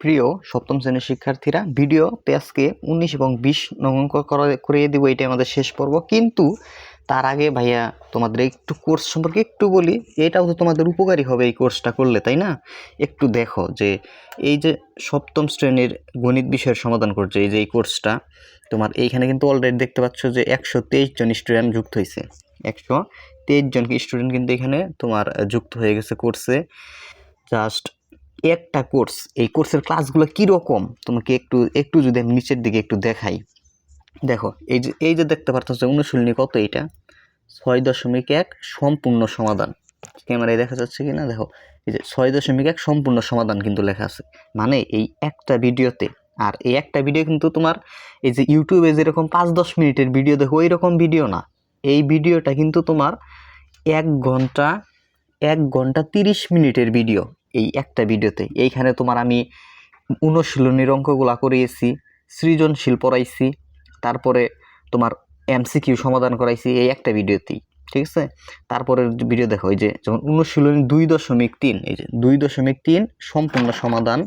প্রিয় সপ্তম শ্রেণির শিক্ষার্থীরা ভিডিও আজকে উনিশ এবং বিশ নং করা- করিয়ে দেবো, এটাই আমাদের শেষ পর্ব। কিন্তু তার আগে ভাইয়া তোমাদের একটু কোর্স সম্পর্কে একটু বলি এটাও তো তোমাদের উপকারী হবে এই কোর্সটা করলে, তাই না? একটু দেখো যে এই যে সপ্তম শ্রেণির গণিত বিষয়ের সমাধান করছে, এই যে এই কোর্সটা তোমার এইখানে কিন্তু অলরেডি দেখতে পাচ্ছ যে একশো তেইশ জন স্টুডেন্ট যুক্ত হয়েছে। একশো তেইশ জন স্টুডেন্ট কিন্তু এখানে তোমার যুক্ত হয়ে গেছে কোর্সে জাস্ট একটা কোর্স, এই কোর্সের ক্লাসগুলো কীরকম? তোমাকে একটু একটু যদি আমি নিচের দিকে একটু দেখাই। দেখো, এই যে এই যে দেখতে পারতো অনুশীলনী কত এইটা ছয় দশমিক এক সম্পূর্ণ সমাধান। ক্যামেরায় দেখা যাচ্ছে কি না দেখো, এই যে ছয় দশমিক এক সম্পূর্ণ সমাধান কিন্তু লেখা আছে। মানে এই একটা ভিডিওতে, আর এই একটা ভিডিও কিন্তু তোমার, এই যে ইউটিউবে যেরকম পাঁচ দশ মিনিটের ভিডিও, দেখো ওই রকম ভিডিও না। এই ভিডিওটা কিন্তু তোমার এক ঘণ্টা এক ঘণ্টা তিরিশ মিনিটের ভিডিও। এই একটা ভিডিওতে। এইখানে তোমার আমি অনুশীলনীর অঙ্কগুলা করিয়েছি, সৃজনশীল পড়াইছি, তারপরে তোমার এমসিকিউ সমাধান করাইছি, এই একটা ভিডিওতেই, ঠিক আছে? তারপরের ভিডিও দেখো, এই যে যেমন অনুশীলনী দুই দশমিক তিন, এই যে দুই দশমিক তিন সম্পূর্ণ সমাধান,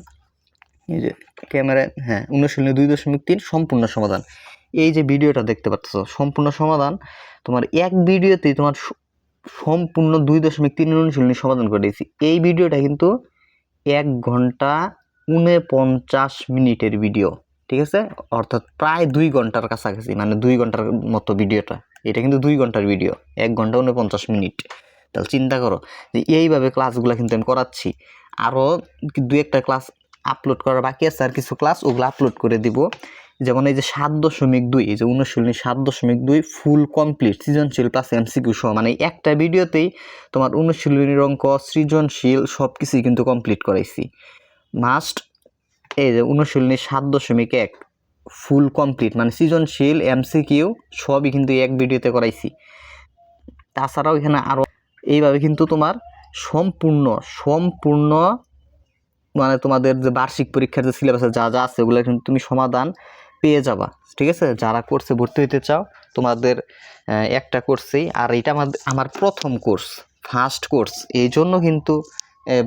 এই যে ক্যামেরায় হ্যাঁ অনুশীলনী দুই দশমিক তিন সম্পূর্ণ সমাধান। এই যে ভিডিওটা দেখতে পাচ্ছ, সম্পূর্ণ সমাধান, তোমার এক ভিডিওতেই তোমার সম্পূর্ণ দুই দশমিক তিন অনুশীলনী সমাধান করে দিয়েছি। এই ভিডিওটা কিন্তু এক ঘণ্টা উনপঞ্চাশ মিনিটের ভিডিও, ঠিক আছে? অর্থাৎ প্রায় দুই ঘণ্টার কাছাকাছি মানে দুই ঘণ্টার মতো ভিডিওটা। এটা কিন্তু দুই ঘণ্টার ভিডিও, এক ঘণ্টা উনপঞ্চাশ মিনিট। তাহলে চিন্তা করো যে এইভাবে ক্লাসগুলো কিন্তু আমি করাচ্ছি। আরও দু একটা ক্লাস আপলোড করার বাকি আছে, আর কিছু ক্লাস ওগুলো আপলোড করে দিব। যেমন এই যে সাত দশমিক দুই, এই যে অনুশীলনী সাত দশমিক দুই ফুল কমপ্লিট সৃজনশীল প্লাস এমসিকিউ সহ। মানে একটা ভিডিওতেই তোমার অনুশীলনীর অঙ্ক, সৃজনশীল সব কিছুই কিন্তু কমপ্লিট করাইছি। মাস্ট এই যে অনুশীলনী সাত দশমিক এক ফুল কমপ্লিট মানে সৃজনশীল এমসিকিউ সবই কিন্তু এক ভিডিওতে করাইছি। তাছাড়াও এখানে আরও এইভাবে কিন্তু তোমার সম্পূর্ণ সম্পূর্ণ মানে তোমাদের যে বার্ষিক পরীক্ষার যে সিলেবাসে যা যা আছে, ওগুলো কিন্তু তুমি সমাধান পেয়ে যাবা, ঠিক আছে? যারা কোর্সে ভর্তি হতে চাও, তোমাদের একটা কোর্সেই আর এটা আমার আমার প্রথম কোর্স ফার্স্ট কোর্স এই জন্য কিন্তু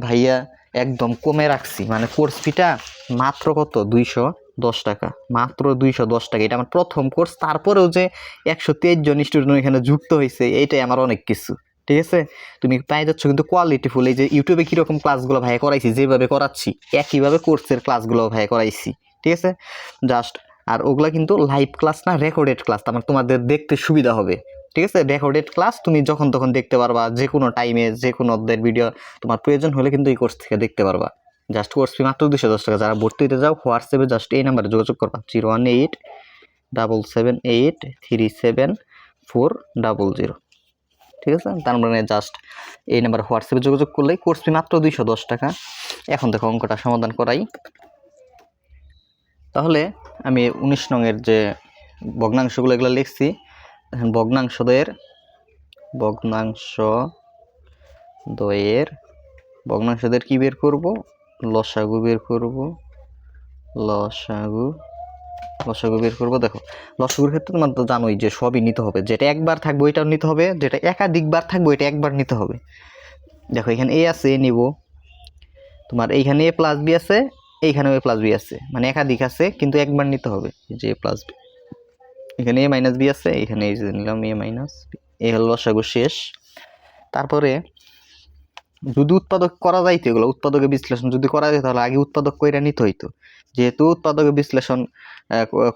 ভাইয়া একদম কমে রাখছি। মানে কোর্স ফিটা মাত্র কত? দুইশো দশ টাকা। মাত্র দুইশো দশ টাকা। এটা আমার প্রথম কোর্স তারপরেও যে একশো তেইশ জন স্টুডেন্ট এখানে যুক্ত হয়েছে এইটাই আমার অনেক কিছু, ঠিক আছে? তুমি পাই যাচ্ছ কিন্তু কোয়ালিটিফুল এই যে ইউটিউবে কীরকম ক্লাসগুলো ভাই করাইছি, যেভাবে করাচ্ছি, একইভাবে কোর্সের ক্লাসগুলো ভাই করাইছি, ঠিক আছে? জাস্ট আর ওগুলা কিন্তু লাইভ ক্লাস না রেকর্ডেড ক্লাস আমার তোমাদের দেখতে সুবিধা হবে। ঠিক আছে? রেকর্ডেড ক্লাস তুমি যখন তখন দেখতে পারবা যে কোনো টাইমে যে কোনো অধ্যায়ের ভিডিও তোমার প্রয়োজন হলে কিন্তু এই কোর্স থেকে দেখতে পারবা। জাস্ট কোর্স ফি মাত্র দুশো দশ টাকা। যারা ভর্তি হতে যাও হোয়াটসঅ্যাপে জাস্ট এই নাম্বারে যোগাযোগ করবা। Zero one eight double seven eight three seven four double zero ঠিক আছে? তার মানে জাস্ট এই নাম্বার হোয়াটসঅ্যাপে যোগাযোগ করলেই কোর্স ফি মাত্র দুইশো দশ টাকা। এখন দেখো অঙ্কটা সমাধান করাই। তাহলে আমি উনিশ নংয়ের যে ভগ্নাংশগুলো এগুলো লিখছি, এখন ভগ্নাংশদের ভগ্নাংশ দয়ের ভগ্নাংশদের কি বের করব? লসাগু বের করব, লসাগু লসাগু বের করব, দেখো, লসাগুর ক্ষেত্রে তোমার তো জানোই যে সবই নিতে হবে, যেটা একবার থাকবে ওইটাও নিতে হবে, যেটা একাধিকবার থাকবে ওইটা একবার নিতে হবে। দেখো এখানে এ আছে এ নিব, তোমার এইখানে এ প্লাস বি আছে এইখানেও এ প্লাস বি আছে। মানে একাধিক আছে, কিন্তু একবার নিতে হবে যে প্লাস বি এখানে এ মাইনাস বি আছে, এখানে এই যে নিলাম এ মাইনাস বি এ হলো লসাগু শেষ। তারপরে যদি উৎপাদক করা যাইতো এগুলো, উৎপাদকের বিশ্লেষণ যদি করা যেত তাহলে আগে উৎপাদক কইরা নিতে হইতো যেহেতু উৎপাদকের বিশ্লেষণ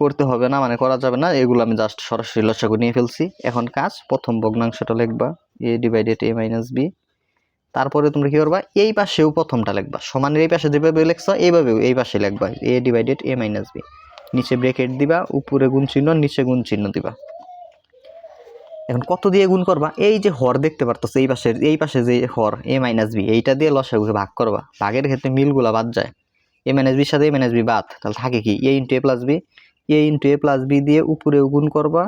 করতে হবে না মানে করা যাবে না, এগুলো আমি জাস্ট সরাসরি লসাগু নিয়ে ফেলছি। এখন কাজ, প্রথম ভগ্নাংশটা লিখবা a divided a minus b তারপরে তোমরা কি করবা? এই পাশেও প্রথমটা লিখবা। সমানের এই পাশে যেভাবে লিখছো, এইভাবেও এই পাশে লিখবা। A divided a minus b নিচে ব্রেকেট দিবা, উপরে গুণ চিহ্ন, নিচে গুণ চিহ্ন দিবা। এখন কত দিয়ে গুণ করবা? এই যে হর দেখতে পারতেছো, এই পাশের, এই পাশে যে হর এ মাইনাস বি এইটা দিয়ে লসাগুকে ভাগ করবা। ভাগের ক্ষেত্রে মিলগুলা বাদ যায়। এ মাইনাস বির সাথে এ মাইনাস বি বাদ। তাহলে থাকে কি? A into a plus b a into a plus b দিয়ে উপরেও গুণ করবা।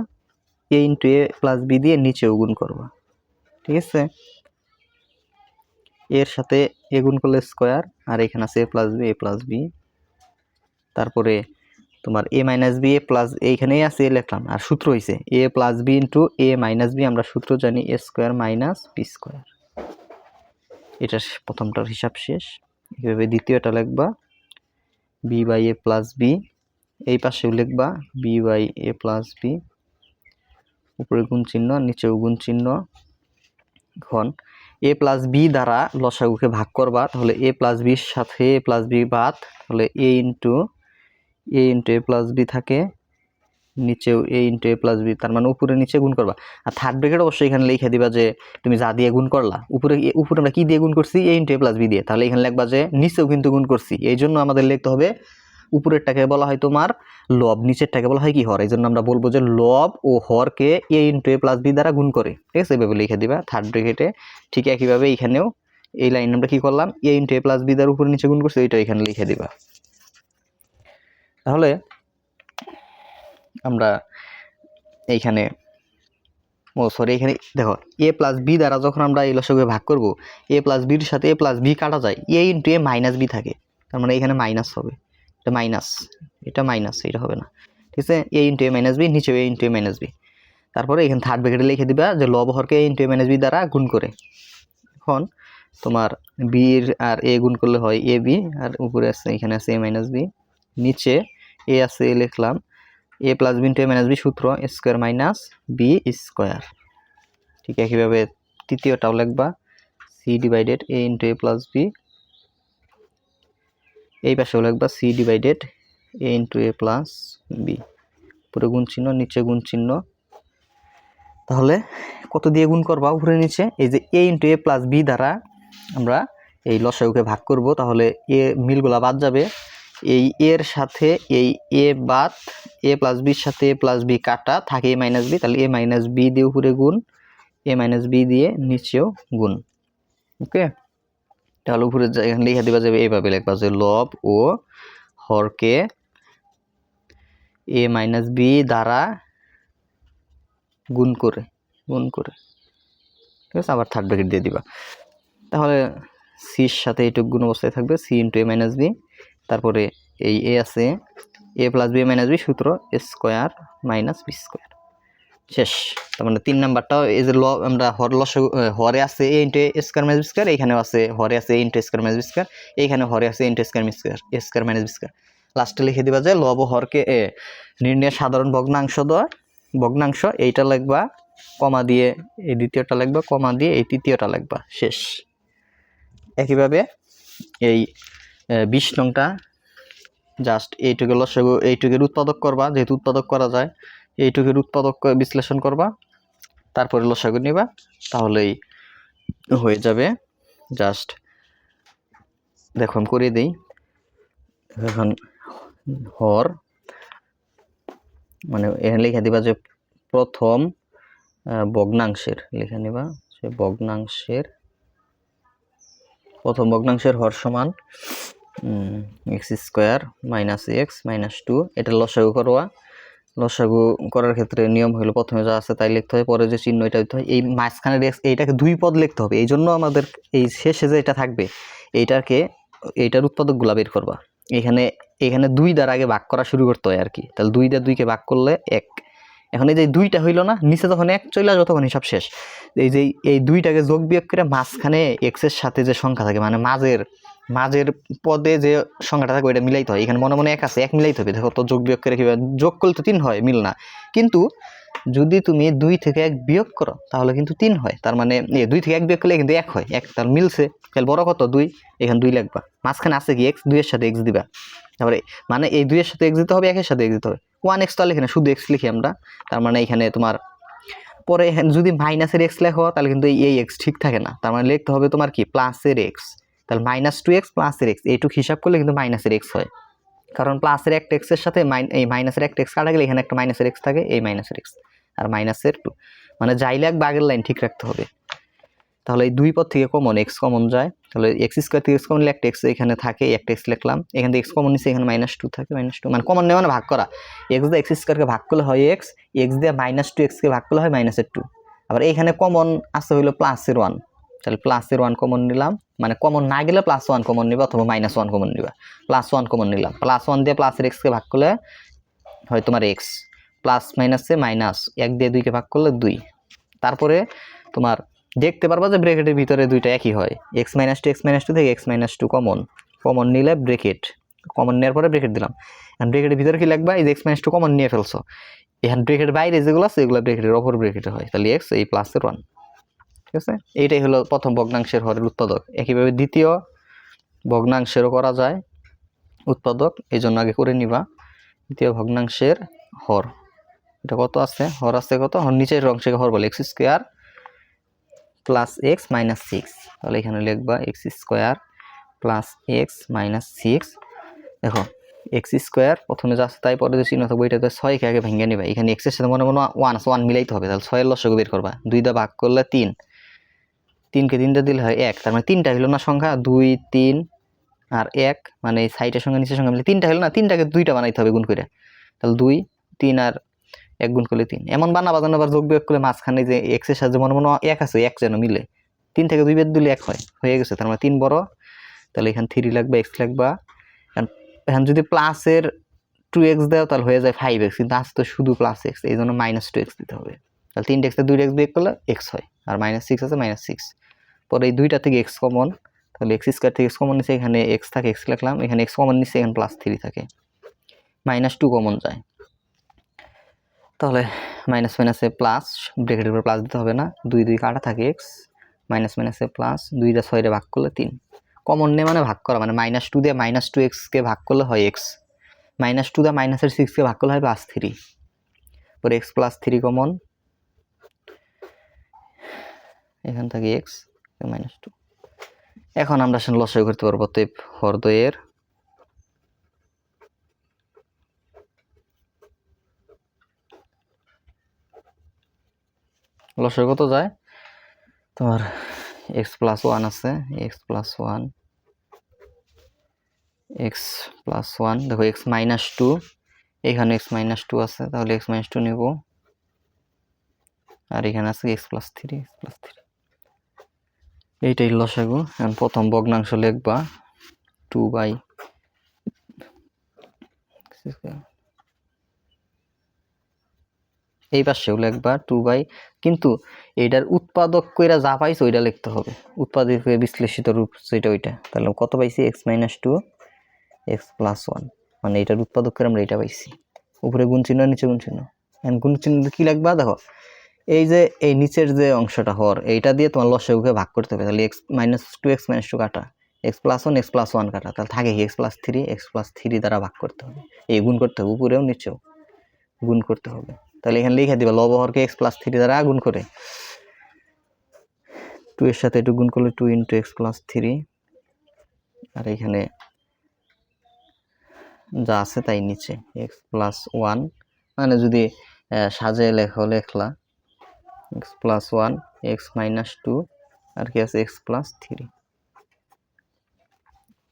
A into a plus b দিয়ে নিচেও গুণ করবা। ঠিক আছে? এর সাথে এ গুণ করলে স্কোয়ার আর এখানে আছে a plus b a plus b তারপরে তোমার a minus b a plus এইখানেই আছে এ লিখলাম। আর সূত্র হয়েছে a plus b into a minus b আমরা সূত্র জানি a square minus b square এটা প্রথমটার হিসাব শেষ। এভাবে দ্বিতীয়টা লিখবা b by a plus b এই পাশেও লিখবা b by a plus b উপরে গুণ চিহ্ন, নিচেও গুণ চিহ্ন। এখন এ প্লাস বি দ্বারা লসাগুকে ভাগ করবা, তাহলে এ প্লাস বির সাথে এ প্লাস বি বাদ, তাহলে a into a into a plus b থাকে, নিচেও a into a plus b, তার মানে উপরে নিচে গুণ করবা। আর থার্ড ব্রেকেট অবশ্যই এখানে লিখে দিবা যে তুমি যা দিয়ে গুণ করলা, উপরে উপরে আমরা কি দিয়ে গুণ করছি? A into a plus b দিয়ে। তাহলে এখানে লিখবা যে নিচেও কিন্তু গুণ করছি। এই জন্য আমাদের লিখতে হবে উপরেরটাকে বলা হয় তোমার লব, নিচেরটাকে বলা হয় কি? হর। এই জন্য আমরা বলব যে লব ও হরকে a into a plus b দ্বারা গুণ করে। ঠিক আছে? এভাবে লিখে দিবা। থার্ড ব্রেকেটে ঠিক একইভাবে এইখানেও এই লাইন আমরা কি করলাম? A into a plus b দ্বারা উপরে নিচে গুণ করছে ওইটা এখানে লিখে দিবা। তাহলে আমরা এইখানে, ও সরি এখানে দেখো এ প্লাস বি দ্বারা যখন আমরা এই লসকে ভাগ করব এ প্লাস বির সাথে এ প্লাস বি কাটা যায় a into a minus b থাকে। তার মানে এখানে মাইনাস হবে। এটা মাইনাস এটা মাইনাস এটা হবে না। ঠিক আছে? A into a minus b নিচে a into a minus b তারপরে এখানে থার্ড ব্র্যাকেটে লিখে দিবা যে লব হরকে a into a minus b দ্বারা গুণ করে। এখন তোমার বির আর এ গুণ করলে হয় এ বি আর উপরে আছে, এখানে আছে এ মাইনাস বি নিচে এ আছে এ লিখলাম। A plus b into a minus b সূত্র স্কোয়ার মাইনাস বি স্কোয়ার ঠিক একইভাবে তৃতীয়টাও লিখবা। C divided a into a plus b এই পাশেও লিখবা c divided a into a plus b উপরে গুণ চিহ্ন, নিচে গুণ চিহ্ন। তাহলে কত দিয়ে গুণ করবা উপরে নিচে? এই যে a into a plus b দ্বারা আমরা এই লসাগুকে ভাগ করব। তাহলে এ মিলগুলা বাদ যাবে। এই এর সাথে এই এ বাদ এ প্লাস বির সাথে এ প্লাস বি কাটা, থাকে এ মাইনাস বি তাহলে এ মাইনাস বি দিয়ে উপরে গুণ এ মাইনাস বি দিয়ে নিচেও গুণ। ওকে তাহলে উপরে লিখে দিবা যাবে এইভাবে লিখবা যে লব ও হরকে এ মাইনাস বি দ্বারা গুণ করে গুণ করে। ঠিক আছে, আবার থার্ড ব্র্যাকেট দিয়ে দিবা। তাহলে সির সাথে এইটুকু গুণ অবস্থায় থাকবে c into a minus b তারপরে এই এ আছে a plus b minus b সূত্র স্কোয়ার মাইনাস বি স্কোয়ার শেষ। তার মানে তিন নাম্বারটাও এই যে ল, আমরা হর লস হরে আছে a into square minus b square এইখানেও আছে হরে আছে a into square minus b square এইখানে হরে আছে ইন্টু স্কোয়ার মিস স্কোয়ার মাইনাস বি স্কোয়ার লাস্টে লিখে দিবা যে লব হরকে, এ, নির্ণয়ের সাধারণ ভগ্নাংশ দয় ভগ্নাংশ, এইটা লিখবা, কমা দিয়ে, এই দ্বিতীয়টা লিখবা, কমা দিয়ে, এই তৃতীয়টা লিখবা, শেষ। একইভাবে এই বিশ নংটা জাস্ট এইটুকু লসগু এইটুকের উৎপাদক করবা, যেহেতু উৎপাদক করা যায় এইটুকের উৎপাদক বিশ্লেষণ করবা, তারপরে লসাগু নিবা, তাহলেই হয়ে যাবে। জাস্ট দেখো, আমি করে দিই। এখন হর মানে এখানে লিখে দিবা যে প্রথম ভগ্নাংশের, লিখে নিবা যে ভগ্নাংশের, প্রথম ভগ্নাংশের হর সমান x square minus x minus two এটা লসাগু করবা। লসাগু করার ক্ষেত্রে নিয়ম হলো প্রথমে যা আছে তাই লিখতে হয়, পরে যে চিহ্ন এটা দিতে হয়। এই মাঝখানের এক্স, এইটাকে দুই পদ লিখতে হবে। এই জন্য আমাদের এই শেষে যে এটা থাকবে, এইটাকে, এইটার উৎপাদকগুলা বের করবা। এখানে এখানে দুই দ্বার আগে ভাগ করা শুরু করতে হয় আর কি তাহলে দুই দ্বারা দুইকে ভাগ করলে এক। এখন এই যে দুইটা হইল না, নিচে যখন এক চলে তখন হিসাব শেষ। এই যে এই দুইটাকে যোগ বিয়োগ করে মাঝখানে এক্সের সাথে যে সংখ্যা থাকে মানে মাঝের মাঝের পদে যে সংখ্যাটা থাকে, ওইটা মিলাইতে হয়। এখানে মনে মনে এক আছে, এক মিলাইতে হবে। দেখো, তো যোগ বিয়োগ করে কীভাবে যোগ করলে তো তিন হয়, মিল না। কিন্তু যদি তুমি দুই থেকে এক বিয়োগ করো, তাহলে কিন্তু তিন হয়। তার মানে দুই থেকে এক বিয়োগ করলে কিন্তু এক হয়। এক তার মিলছে। তাহলে বড় কত? দুই। এখানে দুই লিখবা মাঝখানে আছে কি? এক্স দুইয়ের সাথে এক্স দিবা। তারপরে মানে এই দুইয়ের সাথে এক্স দিতে হবে, একের সাথে এক্স দিতে হবে। ওয়ান এক্স তো লিখে না শুধু এক্স লিখি আমরা। তার মানে এখানে তোমার, পরে যদি মাইনাসের এক্স লেখো, তাহলে কিন্তু এই এক্স ঠিক থাকে না। তার মানে লিখতে হবে তোমার কি? প্লাসের এক্স তাহলে মাইনাস টু এক্স প্লাসের এক্স এইটুকু হিসাব করলে কিন্তু মাইনাসের এক্স হয়। কারণ প্লাসের একটা এক্সের সাথে মাইন এই মাইনাসের একটা এক্স কাটা গেলে এখানে একটা মাইনাসের এক্স থাকে, এই মাইনাসের এক্স আর মাইনাসের টু মানে যাই লাগবে আগের লাইন ঠিক রাখতে হবে। তাহলে এই দুই পদ থেকে কমন এক্স কমন যায়। তাহলে এক্স স্কোয়ার থেকে এক্স কমন একটা এক্স এখানে থাকে একটা এক্স লিখলাম। এখান এক্স কমন নিচ্ছে এখানে মাইনাস টু থাকে মাইনাস টু মানে কমন নেওয়া মানে ভাগ করা। এক্স দিয়ে এক্স স্কোয়ারকে ভাগ করলে হয় এক্স এক্স দিয়ে মাইনাস টু এক্সকে ভাগ করলে হয় মাইনাসের টু আবার এখানে কমন আছে হইল প্লাসের ওয়ান তাহলে প্লাসের ওয়ান কমন নিলাম। মানে কমন না গেলে প্লাস ওয়ান কমন নিবা অথবা মাইনাস ওয়ান কমন নিবা। প্লাস ওয়ান কমন নিলাম। প্লাস ওয়ান দিয়ে প্লাসের এক্সকে ভাগ করলে হয় তোমার এক্স প্লাস মাইনাসে মাইনাস এক দিয়ে দুইকে ভাগ করলে দুই। তারপরে তোমার দেখতে পারবা যে ব্রেকেটের ভিতরে দুইটা একই হয়। X minus two x minus two থেকে x minus two common common নিলে ব্রেকেট কমন নেওয়ার পরে ব্রেকেট দিলাম। এখন ব্রেকেটের ভিতরে কি লাগবে? এই যে এক্স মাইনাস টু কমন নিয়ে ফেলছো। এখন ব্রেকেটের বাইরে যেগুলো আছে, এগুলো ব্রেকেটের অপর ব্রেকেটে হয়। তাহলে এক্স এই প্লাসের ওয়ান ঠিক আছে? এইটাই হলো প্রথম ভগ্নাংশের হরের উৎপাদক। একইভাবে দ্বিতীয় ভগ্নাংশেরও করা যায় উৎপাদক এই জন্য আগে করে নিবা। দ্বিতীয় ভগ্নাংশের হর। এটা কত আছে? হর আছে কত? হর নিচের অংশকে হর বলে, x square plus x minus six. তাহলে এখানে লিখবা x square plus x minus six. দেখো, এক্স স্কোয়ার প্রথমে যা তাই পরে যে চিহ্ন থাকবে, এটাতে ছয়কে আগে ভেঙে নিবা। এখানে এক্সের সাথে মনে মনে ওয়ান আছে, ওয়ান মিলাইতে হবে। তাহলে ছয়ের লসকে বের করবা। দুইটা ভাগ করলে তিন। তিনকে তিনটা দিলে হয় এক, তার মানে তিনটা হলো না সংখ্যা, দুই, তিন আর এক মানে এই সাইটের সঙ্গে নিচের সঙ্গে মিলে তিনটা হলো না, তিনটাকে দুইটা বানাইতে হবে গুণ করে। তাহলে দুই, তিন আর এক গুণ করলে তিন। এমন বানাবা যেন আবার যোগ বিয়োগ করলে মাঝখানে যে এক্সের সাথে মনে মনে এক আছে, এক যেন মিলে। তিন থেকে দুই বেদ দিলে এক হয়, হয়ে গেছে, তার মানে তিন বড়, তাহলে এখানে থ্রি লাগবে এক্স লাগবা। এখন- এখন যদি প্লাসের টু এক্স দেও, তাহলে হয়ে যায় ফাইভ এক্স কিন্তু আজ তো শুধু প্লাস এক্স এই জন্য মাইনাস টু এক্স দিতে হবে। তাহলে তিনটে এক্স দুই এক্স বিয়োগ করলে এক্স হয়, আর মাইনাস সিক্স আছে মাইনাস সিক্স পরে এই দুইটা থেকে এক্স কমন তাহলে এক্স স্কোয়ার থেকে এক্স কমন নিচ্ছে এখানে এক্স থাকে এক্স লিখলাম, এখানে এক্স কমন নিচ্ছে এখানে প্লাস থ্রি থাকে। মাইনাস টু কমন যায়। তাহলে মাইনাস মাইনাসে প্লাস ব্রেকেটের উপর প্লাস দিতে হবে না। দুই দুই কাটা থাকে এক্স মাইনাস মাইনাসে প্লাস দুইটা ছয়টা ভাগ করলে তিন। কমন নেই মানে ভাগ করা মানে মাইনাস টু দিয়ে মাইনাস টু এক্সকে ভাগ করলে হয় এক্স মাইনাস টু দিয়ে মাইনাসের সিক্সকে ভাগ করলে হয় প্লাস থ্রি পরে এক্স প্লাস থ্রি কমন এখান থেকে এক্স মাইনাস টু এখন আমরা আসলে লসাই করতে পারব তো হরদয়ের লসাই কত যায়? তোমার এক্স প্লাস ওয়ান আছে x plus one x plus one দেখো এক্স মাইনাস টু এখানে এক্স মাইনাস টু আছে, তাহলে এক্স মাইনাস টু নেব। আর এখানে আছে x plus three x plus three এইটাই লসাগু এখন প্রথম ভগ্নাংশ লিখবা। টু বাই এই পাশেও লিখবা, টু বাই। কিন্তু এইটার উৎপাদক কইরা যা পাইছে ওইটা লিখতে হবে। উৎপাদিত হয়ে বিশ্লেষিত রূপ যেটা ওইটা। তাহলে কত পাইছি? X minus two, x plus one. মানে এটার উৎপাদক করে আমরা এটা পাইছি। উপরে গুণ চিহ্ন, নিচে গুণ চিহ্ন। এখন গুণ চিহ্ন কি লাগবা দেখো এই যে, এই নিচের যে অংশটা হর, এইটা দিয়ে তোমার লসাগুকে ভাগ করতে হবে। তাহলে x minus two x minus two কাটা। X plus one x plus one কাটা। তাহলে থাকে x plus three x plus three দ্বারা ভাগ করতে হবে। এই গুণ করতে হবে, উপরেও নিচেও গুণ করতে হবে। তাহলে এখানে লিখে দিবা লবহরকে এক্স প্লাস থ্রি দ্বারা গুণ করে। টু এর সাথে একটু গুণ করলে two into x plus three আর এখানে যা আছে তাই নিচে এক্স প্লাস ওয়ান মানে যদি সাজিয়ে লেখো, লেখলা x plus one, x minus two, আর কি আছে, এক্স প্লাস থ্রি।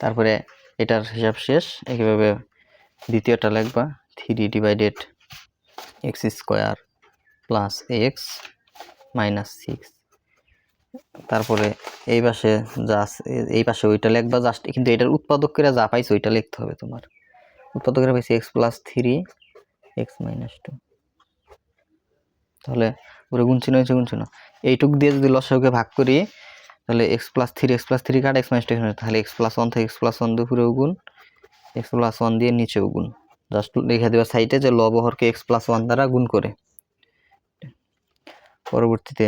তারপরে এটার হিসাব শেষ একইভাবে দ্বিতীয়টা লিখবা, three divided x square plus x minus six. তারপরে এই পাশে আছে, এই পাশে ওইটা লিখবা, জাস্ট কিন্তু এটার উৎপাদকেরা যা পাইছে, ওইটা লিখতে হবে তোমার। উৎপাদকেরা পাইছে x plus three, x minus two. তাহলে পুরো গুণ চিহ্ন হয়েছে গুণ চিহ্ন এইটুক দিয়ে যদি লসাগুকে ভাগ করি, তাহলে x plus three x plus three cut x minus two তাহলে এক্স প্লাস ওয়ান থেকে এক্স প্লাস ওয়ান দিয়ে পুরো গুণ এক্স প্লাস ওয়ান দিয়ে নিচেও গুণ। জাস্ট লিখে দেওয়া সাইডে যে লবহরকে এক্স প্লাস ওয়ান দ্বারা গুণ করে। পরবর্তীতে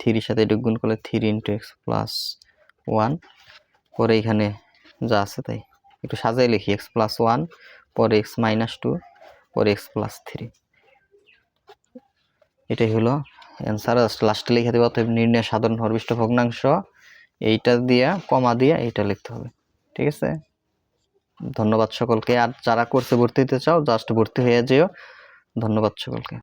থ্রির সাথে এটুকু গুণ করলে three into x plus one পরে এখানে যা আছে তাই। একটু সাজাই লিখি এক্স প্লাস ওয়ান পরে এক্স মাইনাস টু পরে এক্স প্লাস থ্রি এটাই হলো অ্যান্সার লাস্টে লিখে দেবে, অতএব নির্ণয় সাধারণ হরবিষ্ট ভগ্নাংশ, এইটা দিয়া, কমা দিয়ে এইটা লিখতে হবে, ঠিক আছে? ধন্যবাদ সকলকে, আর যারা কোর্সে ভর্তি হতে চাও জাস্ট ভর্তি হয়ে যেও, ধন্যবাদ সকলকে।